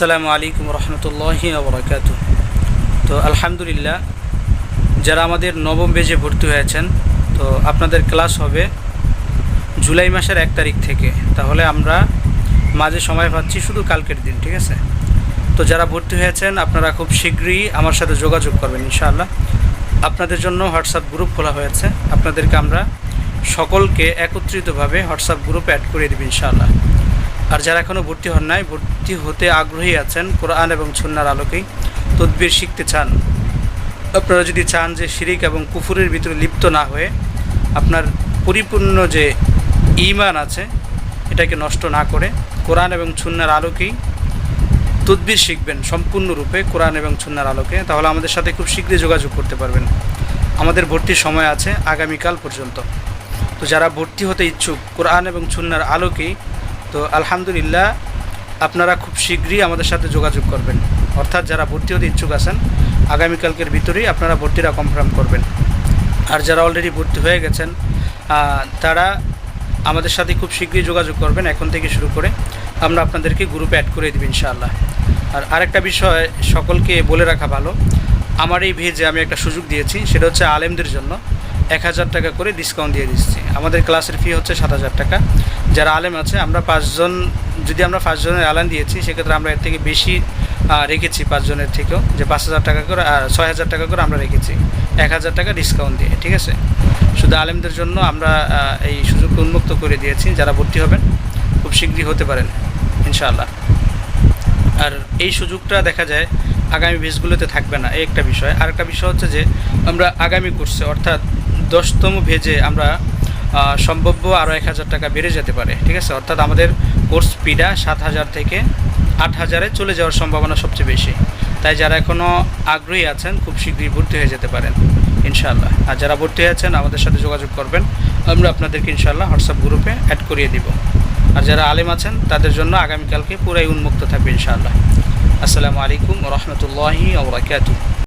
আসসালামু আলাইকুম রহমতুল্লাহি আবরাকাত তো আলহামদুলিল্লাহ, যারা আমাদের নবম বেজে ভর্তি হয়েছেন, তো আপনাদের ক্লাস হবে জুলাই মাসের এক তারিখ থেকে। তাহলে আমরা মাঝে সময় পাচ্ছি শুধু কালকের দিন, ঠিক আছে? তো যারা ভর্তি হয়েছেন, আপনারা খুব শীঘ্রই আমার সাথে যোগাযোগ করবেন, ইনশাআল্লাহ। আপনাদের জন্য হোয়াটসঅ্যাপ গ্রুপ খোলা হয়েছে। আপনাদেরকে আমরা সকলকে একত্রিতভাবে হোয়াটসঅ্যাপ গ্রুপে অ্যাড করে দেব, ইনশাআল্লাহ। আর যারা এখনও ভর্তি হন নাই, ভর্তি হতে আগ্রহী আছেন, কোরআন এবং সুন্নার আলোকেই তদবির শিখতে চান। আপনারা যদি চান যে শিরিক এবং কুফুরের ভিতরে লিপ্ত না হয়ে আপনার পরিপূর্ণ যে ইমান আছে, এটাকে নষ্ট না করে কোরআন এবং সুন্নার আলোকেই তদবির শিখবেন সম্পূর্ণরূপে কোরআন এবং সুন্নার আলোকে, তাহলে আমাদের সাথে খুব শীঘ্রই যোগাযোগ করতে পারবেন। আমাদের ভর্তির সময় আছে আগামীকাল পর্যন্ত। তো যারা ভর্তি হতে ইচ্ছুক, কোরআন এবং সুন্নার আলোকেই তো আলহামদুলিল্লাহ, আপনারা খুব শীঘ্রই আমাদের সাথে যোগাযোগ করবেন। অর্থাৎ যারা ভর্তি হতে ইচ্ছুক আছেন আগামীকালকের ভিতরেই আপনারা ভর্তিটা কনফার্ম করবেন। আর যারা অলরেডি ভর্তি হয়ে গেছেন তারা আমাদের সাথে খুব শীঘ্রই যোগাযোগ করবেন, এখন থেকে শুরু করে আমরা আপনাদেরকে গ্রুপে অ্যাড করে দেব ইনশাআল্লাহ। আর আরেকটা বিষয় সকলকে বলে রাখা ভালো, আমার এই ভেজে আমি একটা সুযোগ দিয়েছি, সেটা হচ্ছে আলেমদের জন্য। এক হাজার টাকা করে ডিসকাউন্ট দিয়ে দিচ্ছি। আমাদের ক্লাসের ফি হচ্ছে সাত হাজার টাকা। যারা আলেম আছে, আমরা পাঁচজন, যদি আমরা পাঁচজনের আলান দিয়েছি, সেক্ষেত্রে আমরা এর থেকে বেশি রেখেছি পাঁচজনের থেকেও, যে পাঁচ হাজার টাকা করে আর ছয় হাজার টাকা করে আমরা রেখেছি। এক হাজার টাকা ডিসকাউন্ট দিয়ে, ঠিক আছে? শুধু আলেমদের জন্য আমরা এই সুযোগকে উন্মুক্ত করে দিয়েছি। যারা ভর্তি হবেন, খুব শীঘ্রই হতে পারেন, ইনশাআল্লাহ। আর এই সুযোগটা দেখা যায়, আগামী ভেজগুলোতে থাকবে না। এই একটা বিষয়। আর একটা বিষয় হচ্ছে যে, আমরা আগামী কোর্সে অর্থাৎ দশতম ভেজে আমরা সম্ভাব্য আরও এক হাজার টাকা বেড়ে যেতে পারে, ঠিক আছে? অর্থাৎ আমাদের কোর্স স্পিডা সাত হাজার থেকে আট হাজারে চলে যাওয়ার সম্ভাবনা সবচেয়ে বেশি। তাই যারা এখনও আগ্রহী আছেন, খুব শীঘ্রই ভর্তি হয়ে যেতে পারেন, ইনশাআল্লাহ। আর যারা ভর্তি হয়েছেন আমাদের সাথে যোগাযোগ করবেন। আমরা আপনাদেরকে ইনশাআল্লাহ হোয়াটসঅ্যাপ গ্রুপে অ্যাড করিয়ে দিব। আর যারা আলেম আছেন, তাদের জন্য আগামীকালকে পুরাই উন্মুক্ত থাকবে, ইনশাআল্লাহ। আসসালামু আলাইকুম রহমতুল্লাহি আবরাকাতু